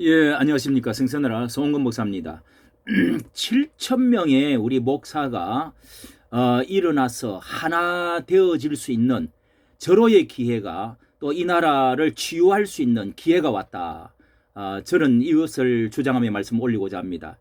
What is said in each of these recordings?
예, 안녕하십니까. 생선나라 송원근 목사입니다. 7천 명의 우리 목사가 어, 일어나서 하나 되어질 수 있는 절호의 기회가 또 이 나라를 치유할 수 있는 기회가 왔다. 어, 저는 이것을 주장하며 말씀 올리고자 합니다.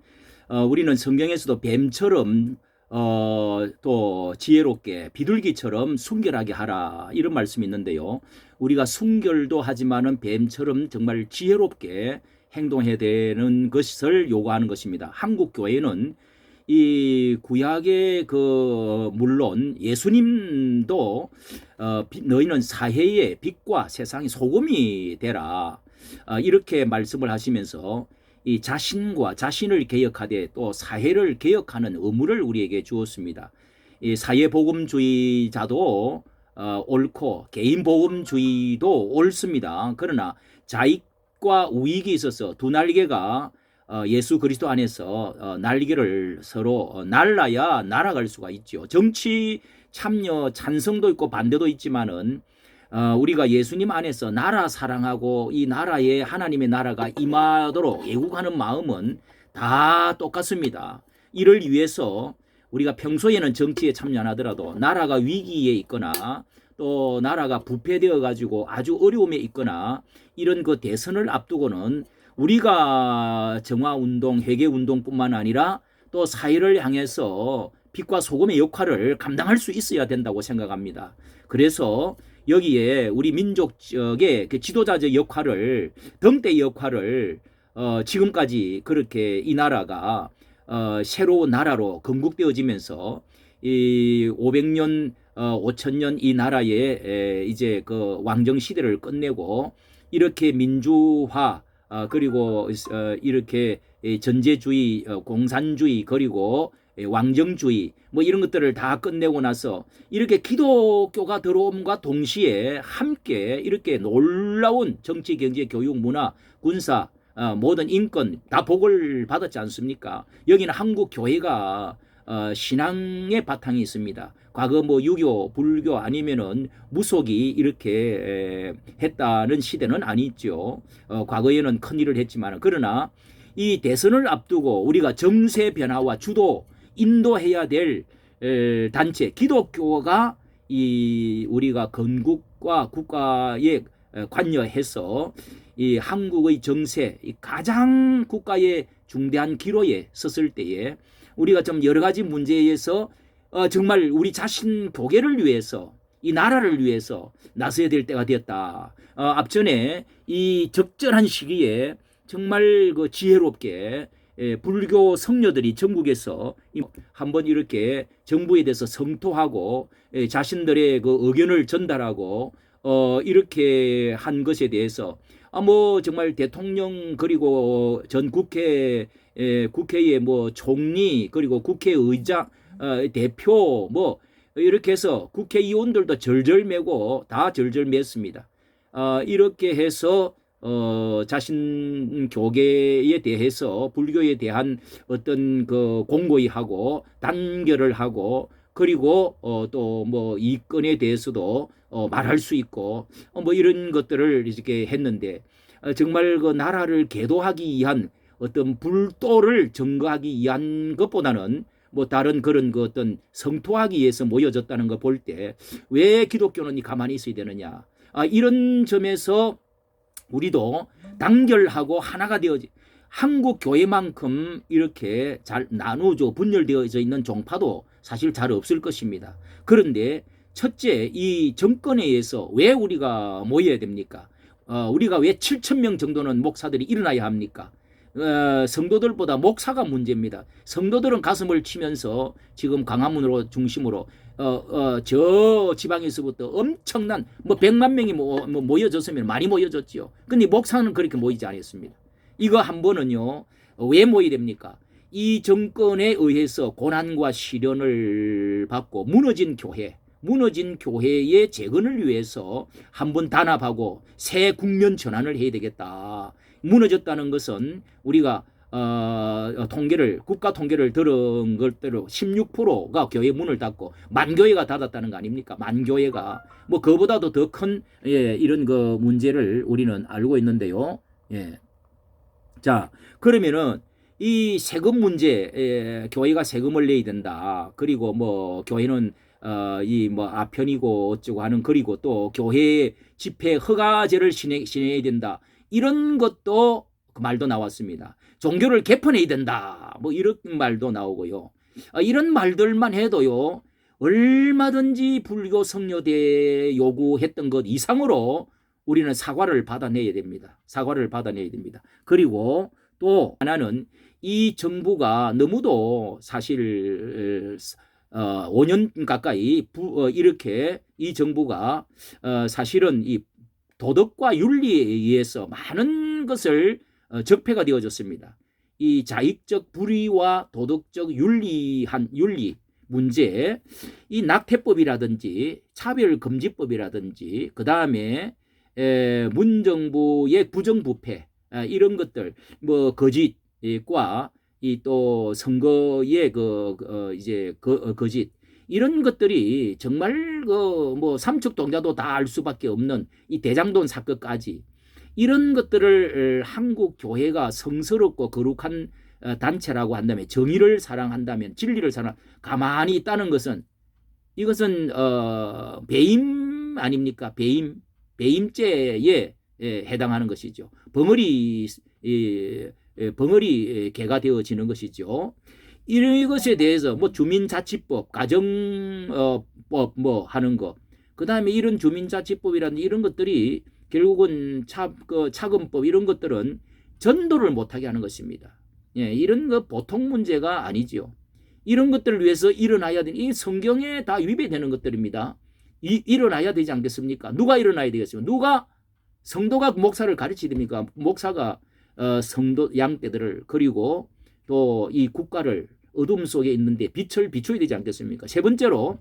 어, 우리는 성경에서도 뱀처럼 어, 또 지혜롭게 비둘기처럼 순결하게 하라 이런 말씀이 있는데요. 우리가 순결도 하지만은 뱀처럼 정말 지혜롭게 행동해야 되는 것을 요구하는 것입니다. 한국 교회는 이 구약의 그 물론 예수님도 어, 비- 너희는 사회의 빛과 세상의 소금이 되라 어, 이렇게 말씀을 하시면서 이 자신과 자신을 개혁하되 또 사회를 개혁하는 의무를 우리에게 주었습니다. 이 사회 복음주의자도 어, 옳고 개인 복음주의도 옳습니다. 그러나 자익 과 우익이 있어서 두 날개가 어, 예수 그리스도 안에서 어, 날개를 서로 어, 날라야 날아갈 수가 있죠. 정치 참여 찬성도 있고 반대도 있지만은 어, 우리가 예수님 안에서 나라 사랑하고 이 나라에 하나님의 나라가 임하도록 애국하는 마음은 다 똑같습니다. 이를 위해서 우리가 평소에는 정치에 참여 안 하더라도 나라가 위기에 있거나 또 나라가 부패되어 가지고 아주 어려움에 있거나 이런 그 대선을 앞두고는 우리가 정화 운동, 회개 운동뿐만 아니라 또 사회를 향해서 빛과 소금의 역할을 감당할 수 있어야 된다고 생각합니다. 그래서 여기에 우리 민족적의 그 지도자적 역할을 등대 역할을 어, 지금까지 그렇게 이 나라가 어, 새로운 나라로 건국되어지면서 이 500년 어, 5천 년 이 나라에 에, 이제 그 왕정 시대를 끝내고 이렇게 민주화 어, 그리고 어, 이렇게 이 전제주의, 어, 공산주의 그리고 예, 왕정주의 뭐 이런 것들을 다 끝내고 나서 이렇게 기독교가 들어옴과 동시에 함께 이렇게 놀라운 정치, 경제, 교육, 문화, 군사 어, 모든 인권 다 복을 받았지 않습니까? 여기는 한국 교회가 어, 신앙의 바탕이 있습니다. 과거 뭐 유교, 불교 아니면은 무속이 이렇게 에, 했다는 시대는 아니죠. 어, 과거에는 큰 일을 했지만 그러나 이 대선을 앞두고 우리가 정세 변화와 주도 인도해야 될 에, 단체 기독교가 이 우리가 건국과 국가에 에, 관여해서 이 한국의 정세 이 가장 국가의 중대한 기로에 섰을 때에 우리가 좀 여러 가지 문제에서 어, 정말 우리 자신 교계를 위해서 이 나라를 위해서 나서야 될 때가 되었다. 어, 앞전에 이 적절한 시기에 정말 그 지혜롭게 예, 불교 성녀들이 전국에서 이- 한번 이렇게 정부에 대해서 성토하고 예, 자신들의 그 의견을 전달하고 어, 이렇게 한 것에 대해서 아, 뭐 정말 대통령 그리고 전 국회 에, 국회의 뭐 총리 그리고 국회의장 어, 대표 뭐 이렇게 해서 국회의원들도 절절매고 다 절절맸습니다. 어, 이렇게 해서 어, 자신 교계에 대해서 불교에 대한 어떤 그 공고히 하고 단결을 하고 그리고 어, 또뭐 이권에 대해서도 어, 말할 수 있고 어, 뭐 이런 것들을 이렇게 했는데 어, 정말 그 나라를 계도하기 위한 어떤 불도를 증거하기 위한 것보다는 뭐 다른 그런 그 어떤 성토하기 위해서 모여졌다는 거 볼 때 왜 기독교는 이 가만히 있어야 되느냐 아, 이런 점에서 우리도 단결하고 하나가 되어지 한국 교회만큼 이렇게 잘 나누어져 분열되어져 있는 종파도 사실 잘 없을 것입니다. 그런데 첫째 이 정권에 의해서 왜 우리가 모여야 됩니까? 어, 우리가 왜 7천 명 정도는 목사들이 일어나야 합니까? 어, 성도들보다 목사가 문제입니다. 성도들은 가슴을 치면서 지금 광화문으로 중심으로 어, 어, 저 지방에서부터 엄청난 뭐 100만 명이 모, 뭐 모여졌으면 많이 모여졌지요. 근데 목사는 그렇게 모이지 않았습니다. 이거 한 번은요. 왜 모여야 됩니까? 이 정권에 의해서 고난과 시련을 받고 무너진 교회, 무너진 교회의 재건을 위해서 한번 단합하고 새 국면 전환을 해야 되겠다. 무너졌다는 것은 우리가 어, 통계를 국가 통계를 들은 것대로 16%가 교회 문을 닫고 만 교회가 닫았다는 거 아닙니까? 만 교회가 뭐 그보다도 더큰 예, 이런 그 문제를 우리는 알고 있는데요. 예. 자, 그러면은 이 세금 문제, 에, 교회가 세금을 내야 된다. 그리고 뭐 교회는 어, 이 뭐 아편이고 어쩌고 하는 그리고 또 교회 집회 허가제를 신해, 신해야 된다. 이런 것도 그 말도 나왔습니다. 종교를 개편해야 된다. 뭐 이런 말도 나오고요. 아, 이런 말들만 해도요. 얼마든지 불교 성녀대 요구했던 것 이상으로 우리는 사과를 받아내야 됩니다. 사과를 받아내야 됩니다. 그리고 또 하나는 이 정부가 너무도 사실 어, 5년 가까이 부, 어, 이렇게 이 정부가 어, 사실은 이 도덕과 윤리에 의해서 많은 것을 어, 적폐가 되어졌습니다. 이 자익적 불의와 도덕적 윤리한 윤리 문제, 이 낙태법이라든지 차별금지법이라든지 그 다음에 문정부의 부정부패 아, 이런 것들. 뭐 거짓과 이 또 선거의 그 어, 이제 그 어, 거짓. 이런 것들이 정말 그 뭐 삼척 동자도 다 알 수밖에 없는 이 대장돈 사건까지. 이런 것들을 한국 교회가 성스럽고 거룩한 어, 단체라고 한다면 정의를 사랑한다면 진리를 사랑 가만히 있다는 것은 이것은 어 배임 아닙니까? 배임? 배임죄에 예, 해당하는 것이죠 벙어리 벙어리 개가 되어지는 것이죠 이것에 대해서 뭐 주민자치법 가정법 뭐 하는 거그 다음에 이런 주민자치법이라는 이런 것들이 결국은 차, 그 차금법 이런 것들은 전도를 못하게 하는 것입니다. 예, 이런 거 보통 문제가 아니지요. 이런 것들을 위해서 일어나야 되는 이 성경에 다 위배되는 것들입니다. 이, 일어나야 되지 않겠습니까? 누가 일어나야 되겠습니까? 누가 성도가 목사를 가르치야 됩니까? 목사가 어, 성도 양떼들을 그리고 또 이 국가를 어둠 속에 있는데 빛을 비춰야 되지 않겠습니까? 세 번째로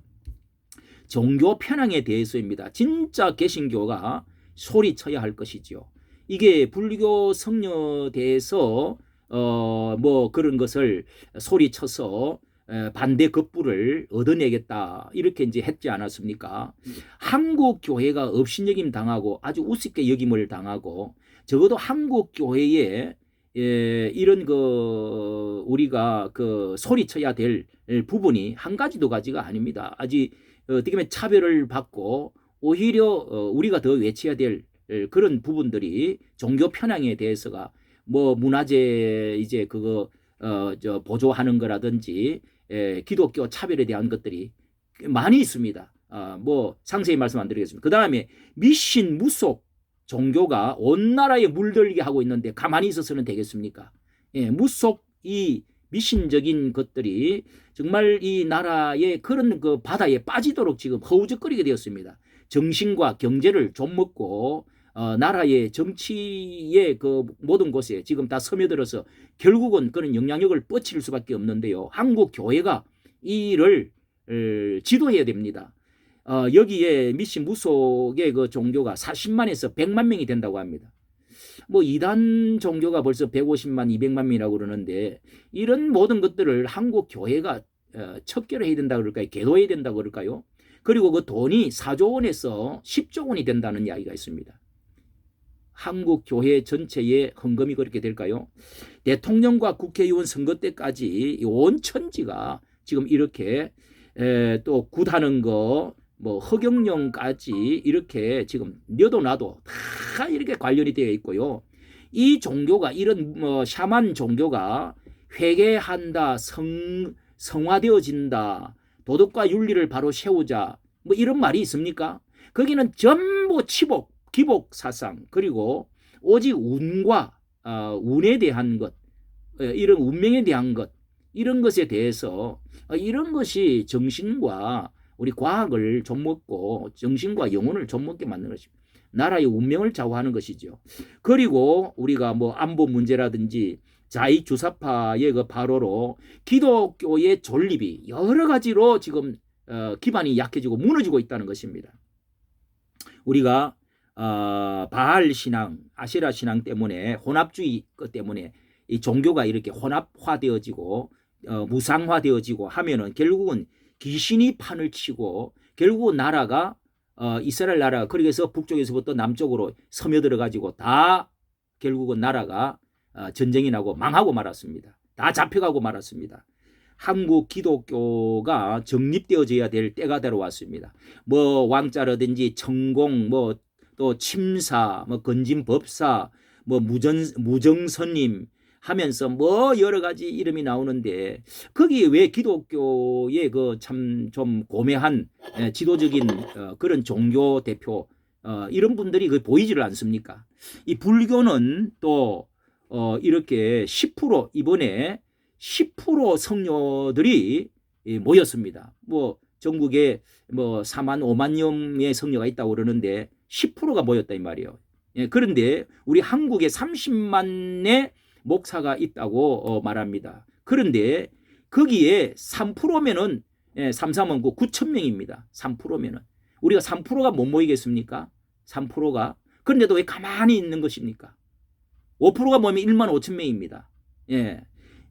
종교 편향에 대해서입니다. 진짜 개신교가 소리쳐야 할 것이지요. 이게 불교 성녀대에서 어 뭐 그런 것을 소리쳐서 반대 급부를 얻어내겠다 이렇게 이제 했지 않았습니까? 한국 교회가 업신여김 당하고 아주 우습게 여김을 당하고 적어도 한국 교회에 예, 이런 그 우리가 그 소리쳐야 될 부분이 한 가지 두 가지가 아닙니다. 아직 어떻게 보면 차별을 받고 오히려 어, 우리가 더 외쳐야 될 그런 부분들이 종교 편향에 대해서가 뭐 문화재 이제 그거 어저 보조하는 거라든지 에, 기독교 차별에 대한 것들이 많이 있습니다. 아, 뭐 상세히 말씀 안 드리겠습니다. 그 다음에 미신 무속 종교가 온 나라에 물들게 하고 있는데 가만히 있어서는 되겠습니까? 예, 무속 이 미신적인 것들이 정말 이 나라의 그런 그 바다에 빠지도록 지금 허우적거리게 되었습니다. 정신과 경제를 좀 먹고 어, 나라의 정치의 그 모든 곳에 지금 다 스며들어서 결국은 그런 영향력을 뻗칠 수밖에 없는데요. 한국 교회가 이를 지도해야 됩니다. 어, 여기에 미신 무속의 그 종교가 40만에서 100만 명이 된다고 합니다. 뭐 이단 종교가 벌써 150만, 200만 명이라고 그러는데 이런 모든 것들을 한국 교회가 어, 척결해야 된다 그럴까요? 개도해야 된다 그럴까요? 그리고 그 돈이 4조 원에서 10조 원이 된다는 이야기가 있습니다. 한국 교회 전체의 헌금이 그렇게 될까요? 대통령과 국회의원 선거 때까지 온 천지가 지금 이렇게 에, 또 굿하는 거, 뭐 허경영까지 이렇게 지금 너도 나도 다 이렇게 관련이 되어 있고요. 이 종교가 이런 뭐 샤만 종교가 회개한다, 성 성화되어진다, 도덕과 윤리를 바로 세우자, 뭐 이런 말이 있습니까? 거기는 전부 치복, 기복 사상 그리고 오직 운과 어, 운에 대한 것, 어, 이런 운명에 대한 것 이런 것에 대해서 어, 이런 것이 정신과 우리 과학을 좀 먹고 정신과 영혼을 좀 먹게 만드는 것입니다. 나라의 운명을 좌우하는 것이죠. 그리고 우리가 뭐 안보 문제라든지 자익 주사파의 그 발호로 기독교의 존립이 여러 가지로 지금 어, 기반이 약해지고 무너지고 있다는 것입니다. 우리가 어, 바알 신앙, 아시라 신앙 때문에 혼합주의 것 때문에 이 종교가 이렇게 혼합화되어지고 어, 무상화되어지고 하면은 결국은 귀신이 판을 치고 결국 나라가 어, 이스라엘 나라가 그러게서 북쪽에서부터 남쪽으로 스며들어 가지고 다 결국은 나라가 어, 전쟁이 나고 망하고 말았습니다. 다 잡혀가고 말았습니다. 한국 기독교가 정립되어져야 될 때가 들어왔습니다. 뭐 왕자라든지 천공, 뭐 또 침사, 뭐 건진법사, 뭐 무전 무정선님 하면서 뭐 여러 가지 이름이 나오는데 거기에 왜 기독교의 그 참 좀 고매한 예, 지도적인 어, 그런 종교 대표 어, 이런 분들이 그 보이지를 않습니까? 이 불교는 또 어, 이렇게 10% 이번에 10% 성녀들이 예, 모였습니다. 뭐 전국에 뭐 4만 5만 명의 성녀가 있다고 그러는데 10%가 모였다 이 말이에요. 예, 그런데 우리 한국에 30만의 목사가 있다고 어, 말합니다. 그런데 거기에 3%면은 예, 3, 3은 9천 명입니다. 3%면은 우리가 3%가 못 모이겠습니까? 3%가 그런데도 왜 가만히 있는 것입니까? 5%가 모이면 1만 5천 명입니다. 예.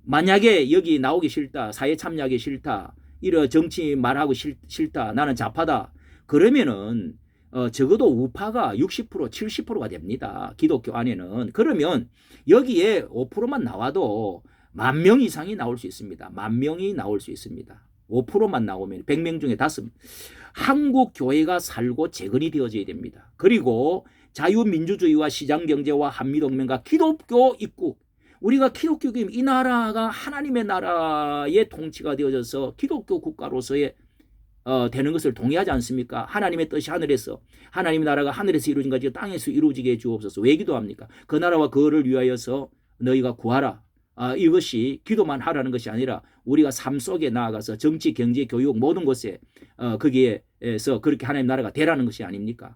만약에 여기 나오기 싫다, 사회 참여하기 싫다, 이런 정치 말하고 싫, 싫다, 나는 좌파다. 그러면은 어, 적어도 우파가 60% 70%가 됩니다. 기독교 안에는. 그러면 여기에 5%만 나와도 만 명 이상이 나올 수 있습니다. 만 명이 나올 수 있습니다. 5%만 나오면 100명 중에 다섯 한국 교회가 살고 재건이 되어져야 됩니다. 그리고 자유민주주의와 시장경제와 한미동맹과 기독교 입국 우리가 기독교임 이 나라가 하나님의 나라의 통치가 되어져서 기독교 국가로서의 어, 되는 것을 동의하지 않습니까? 하나님의 뜻이 하늘에서 하나님의 나라가 하늘에서 이루어진 것이 땅에서 이루어지게 해 주옵소서. 왜 기도합니까? 그 나라와 그를 위하여서 너희가 구하라. 아, 이것이 기도만 하라는 것이 아니라 우리가 삶 속에 나아가서 정치, 경제, 교육 모든 것에 어, 거기에서 그렇게 하나님 나라가 되라는 것이 아닙니까?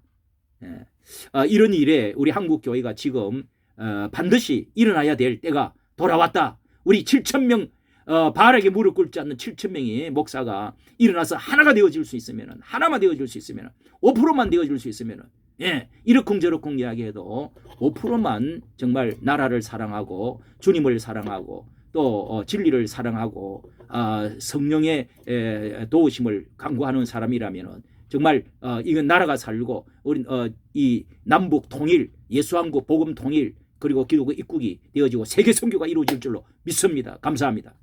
예. 아, 이런 일에 우리 한국 교회가 지금 어, 반드시 일어나야 될 때가 돌아왔다. 우리 7천 명 어, 바알에게 무릎 꿇지 않는 7천 명의 목사가 일어나서 하나가 되어질 수 있으면은 하나만 되어질 수 있으면은 5%만 되어질 수 있으면은 예 이러쿵저러쿵 이야기해도 5%만 정말 나라를 사랑하고 주님을 사랑하고 또 어, 진리를 사랑하고 아, 성령의 에, 도우심을 강구하는 사람이라면은 정말 어, 이건 나라가 살고 우리 어, 이 남북 통일 예수한국 복음 통일 그리고 기독교 입국이 되어지고 세계 선교가 이루어질 줄로 믿습니다. 감사합니다.